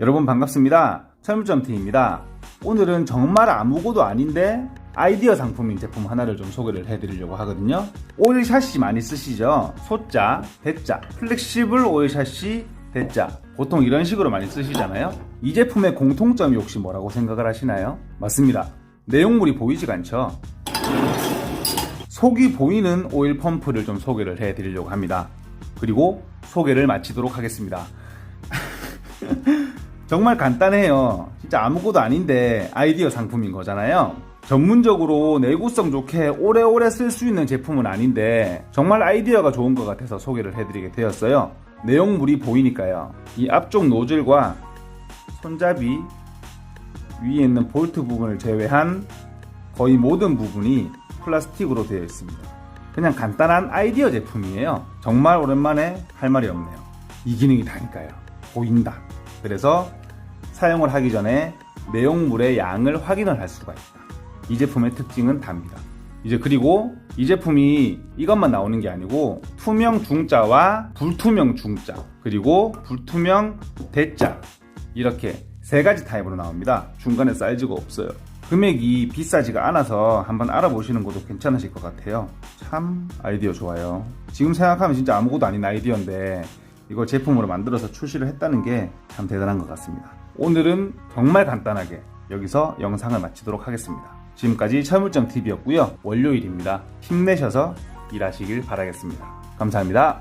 여러분 반갑습니다. 철물점T입니다. 오늘은 정말 아무것도 아닌데 아이디어 상품인 제품 하나를 좀 소개를 해드리려고 하거든요. 오일 샷시 많이 쓰시죠? 소자, 대자, 플렉시블 오일 샷시, 대자. 보통 이런 식으로 많이 쓰시잖아요. 이 제품의 공통점이 혹시 뭐라고 생각을 하시나요? 맞습니다. 내용물이 보이지가 않죠? 속이 보이는 오일 펌프를 좀 소개를 해드리려고 합니다. 그리고 소개를 마치도록 하겠습니다. 정말 간단해요. 진짜 아무것도 아닌데 아이디어 상품인 거잖아요. 전문적으로 내구성 좋게 오래오래 쓸 수 있는 제품은 아닌데 정말 아이디어가 좋은 것 같아서 소개를 해드리게 되었어요. 내용물이 보이니까요. 이 앞쪽 노즐과 손잡이 위에 있는 볼트 부분을 제외한 거의 모든 부분이 플라스틱으로 되어 있습니다. 그냥 간단한 아이디어 제품이에요. 정말 오랜만에 할 말이 없네요. 이 기능이 다니까요. 보인다. 그래서 사용을 하기 전에 내용물의 양을 확인을 할 수가 있다. 이 제품의 특징은 답니다. 이제 그리고 이 제품이 이것만 나오는 게 아니고 투명 중자와 불투명 중자 그리고 불투명 대자 이렇게 세 가지 타입으로 나옵니다. 중간에 사이즈가 없어요. 금액이 비싸지가 않아서 한번 알아보시는 것도 괜찮으실 것 같아요. 참 아이디어 좋아요. 지금 생각하면 진짜 아무것도 아닌 아이디어인데 이걸 제품으로 만들어서 출시를 했다는 게 참 대단한 것 같습니다. 오늘은 정말 간단하게 여기서 영상을 마치도록 하겠습니다. 지금까지 철물점 TV였고요. 월요일입니다. 힘내셔서 일하시길 바라겠습니다. 감사합니다.